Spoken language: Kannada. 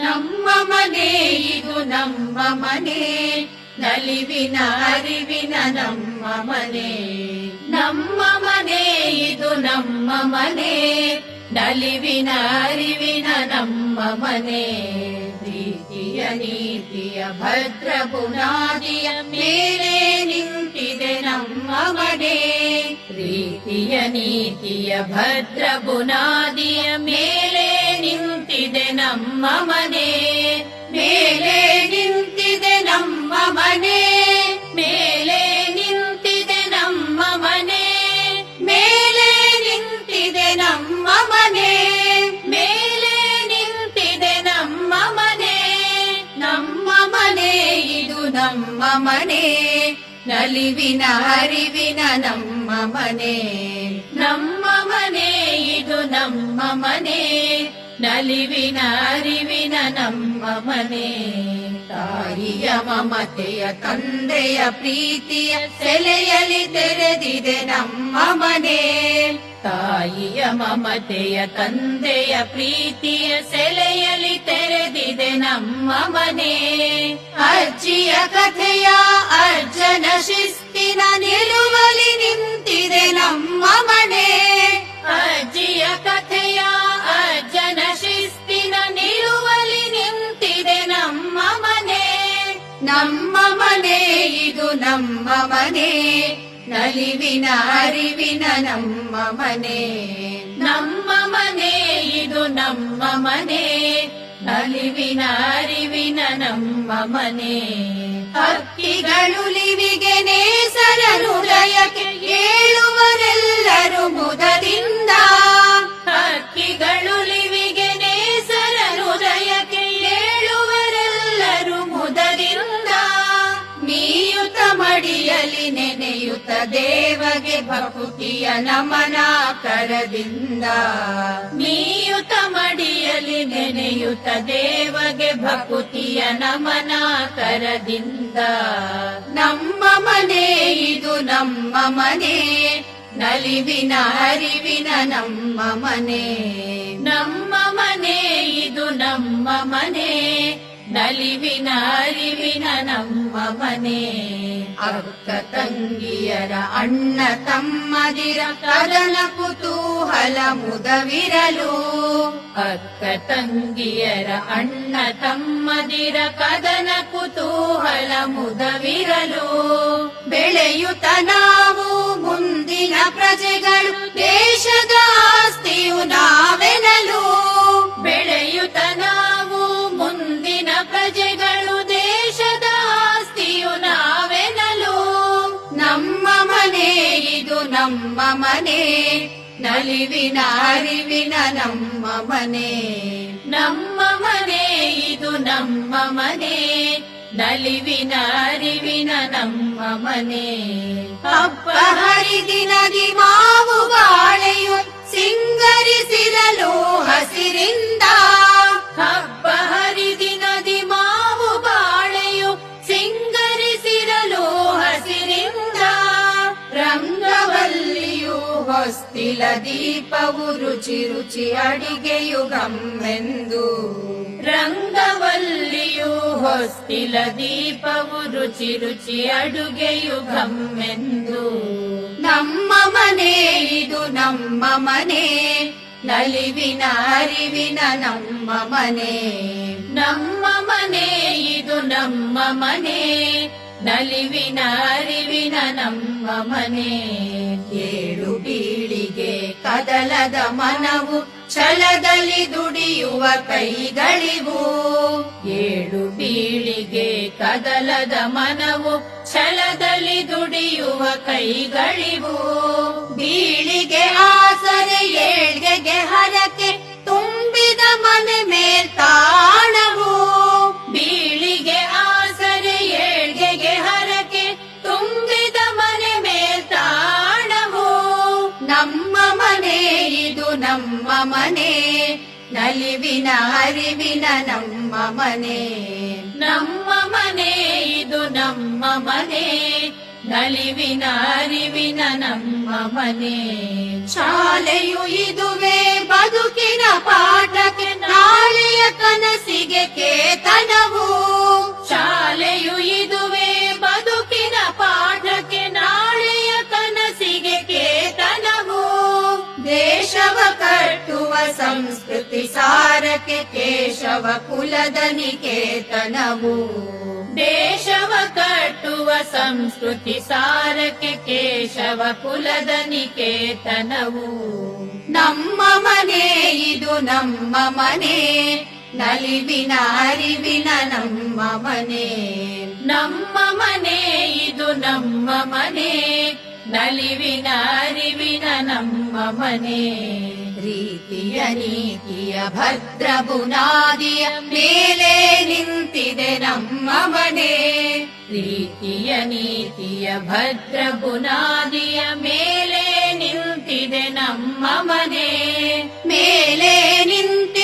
ನಮ್ಮ ಮನೆ ಇದು ನಮ್ಮ ಮನೆ ನಲಿವಿನ ಅರಿವಿನ ನಮ್ಮ ಮನೆ ನಮ್ಮ ಮನೆ ಇದು ನಮ್ಮ ಮನೆ ನಲಿವಿನ ಅರಿವಿನ ನಮ್ಮ ಮನೆ ಪ್ರೀತಿಯ ನೀತಿಯ ಭದ್ರ ಬುನಾದಿಯ ಮೇಲೆ ನಿಂತಿದೆ ನಮ್ಮ ಮನೆ ಪ್ರೀತಿಯ ನೀತಿಯ ಭದ್ರ ಬುನಾದಿಯ ಮೇಲೆ ನಿಂತಿದೆ ನಮ್ಮ ಮನೆ, ಮೇಲೆ ನಿಂತಿದೆ ನಮ್ಮ ಮನೆ, ಮೇಲೆ ನಿಂತಿದೆ ನಮ್ಮ ಮನೆ, ಮೇಲೆ ನಿಂತಿದೆ ನಮ್ಮ ಮನೆ, ಮೇಲೆ ನಿಂತಿದೆ ನಮ್ಮ ಮನೆ. ನಮ್ಮ ಮನೆ ಇದು ನಮ್ಮ ಮನೆ, ನಲಿವಿನ ಅರಿವಿನ ನಮ್ಮ ಮನೆ. ನಮ್ಮ ಮನೆ ಇದು ನಮ್ಮ ಮನೆ. ನಲಿವಿನ ಅರಿವಿನ ನಮ್ಮ ಮನೆ. ತಾಯಿಯ ಮಮತೆಯ, ತಂದೆಯ ಪ್ರೀತಿಯ ಸೆಲೆಯಲಿ ತೆರೆದಿದೆ ನಮ್ಮ ಮನೆ. ತಾಯಿಯ ಮಮತೆಯ, ತಂದೆಯ ಪ್ರೀತಿಯ ಸೆಲೆಯಲಿ ತೆರೆದಿದೆ ನಮ್ಮ ಮನೆ. ಅಜ್ಜಿಯ ಕಥೆಯ ಅರ್ಜನ ಶಿಸ್ತಿನ ನಿಲುವಲಿ ನಮ್ಮ ಮನೆ, ನಲಿವಿನ ಅರಿವಿನ ನಮ್ಮ ಮನೆ. ನಮ್ಮ ಮನೆ, ಇದು ನಮ್ಮ ಮನೆ, ನಲಿವಿನ ಅರಿವಿನ ನಮ್ಮ ಮನೆ. ಹಕ್ಕಿಗಳುಲಿವಿಗೆ ನೇಸರ ಹೃದಯಕ್ಕೆ ಏಳುವರೆಲ್ಲರೂ ಮುದದಿಂದ ದೇವಗೆ ಭಕುತಿಯ ನಮನ ಕರದಿಂದ. ಮೀಯುತ ಮಡಿಯಲಿ ನೆನೆಯುತ ದೇವಗೆ ಭಕುತಿಯ ನಮನ ಕರದಿಂದ. ನಮ್ಮ ಮನೆ ಇದು ನಮ್ಮ ಮನೆ, ನಲಿವಿನ ಅರಿವಿನ ನಮ್ಮ ಮನೆ. ನಮ್ಮ ಮನೆ ಇದು ನಮ್ಮ ಮನೆ ನಲಿವಿನ ಅರಿವಿನ ನಮ್ಮ ಮನೆ. ಅಕ್ಕ ತಂಗಿಯರ ಅಣ್ಣ ತಮ್ಮದಿರ ಕದನ ಕುತೂಹಲ ಮುದವಿರಲು. ಅಕ್ಕ ತಂಗಿಯರ ಅಣ್ಣ ತಮ್ಮದಿರ ಕದನ ಕುತೂಹಲ ಮುದವಿರಲು. ಬೆಳೆಯುತ್ತ ನಾವು ಮುಂದಿನ ಪ್ರಜೆಗಳು ದೇಶದ ಆಸ್ತಿಯು ನಾವೆನಲು ನಮ್ಮ ಮನೆ ನಲಿವಿನ ಅರಿವಿನ ನಮ್ಮ ಮನೆ ನಮ್ಮ ಮನೆ ಇದು ನಮ್ಮ ಮನೆ ನಲಿವಿನ ಅರಿವಿನ ನಮ್ಮ ಮನೆ ಹಬ್ಬ ಹರಿದಿನದಿ ಹೊಸ್ತಿಲ ದೀಪವು ರುಚಿ ರುಚಿ ಅಡಿಗೆಯು ಗಮ್ಮೆಂದು. ರಂಗವಲ್ಲಿಯು ಹೊಸ್ತಿಲ ದೀಪವು ರುಚಿ ರುಚಿ ಅಡುಗೆಯು ಗಮ್ಮೆಂದು. ನಮ್ಮ ಮನೆ ಇದು ನಮ್ಮ ಮನೆ, ನಲಿವಿನ ಅರಿವಿನ ನಮ್ಮ ಮನೆ. ನಮ್ಮ ಮನೆ ಇದು ನಮ್ಮ ಮನೆ, ನಲಿವಿನ ಅರಿವಿನ ನಮ್ಮ ಮನೆ. ಬೀಳಿಗೆ ಕದಲದ ಮನವು ಛಲದಲ್ಲಿ ದುಡಿಯುವ ಕೈಗಳಿವು. ಏಳು ಬೀಳಿಗೆ ಕದಲದ ಮನವು ಛಲದಲ್ಲಿ ದುಡಿಯುವ ಕೈಗಳಿವು. ಬೀಳಿಗೆ ನಮ್ಮ ಮನೆ ನಲಿವಿನ ಅರಿವಿನ ನಮ್ಮ ಮನೆ ನಮ್ಮ ಮನೆ ಇದು ನಮ್ಮ ಮನೆ ನಲಿವಿನ ಅರಿವಿನ ನಮ್ಮ ಮನೆ ಶಾಲೆಯು ಇದುವೇ ಬದುಕಿನ ಪಾಠಕ್ಕೆ ನಾಳೆಯ ಕನಸಿಗೆ ಸಂಸ್ಕೃತಿ ಸಾರಕ್ಕೆ ಕೇಶವ ಕುಲದ ನಿಕೇತನವು. ದೇಶವ ಕಟ್ಟುವ ಸಂಸ್ಕೃತಿ ಸಾರಕ್ಕೆ ಕೇಶವ ಕುಲದ ನಿಕೇತನವು. ನಮ್ಮ ಮನೆ ಇದು ನಮ್ಮ ಮನೆ ನಲಿವಿನ ಅರಿವಿನ ನಮ್ಮ ಮನೆ. ನಮ್ಮ ಮನೆ ಇದು ನಮ್ಮ ಮನೆ ನಲಿವಿನ ಅರಿವಿನ ನಮ್ಮ ಮನೆ ರೀತಿಯ ನೀತಿಯ ಭದ್ರ ಬುನಾದಿಯ ಮೇಲೆ ನಿಂತಿದೆ ನಮ್ಮ ಮನೆ ರೀತಿಯ ನೀತಿಯ ಭದ್ರ ಬುನಾದಿಯ ಮೇಲೆ ನಿಂತಿದೆ ನಮ್ಮ ಮನೆ ಮೇಲೆ ನಿಂತ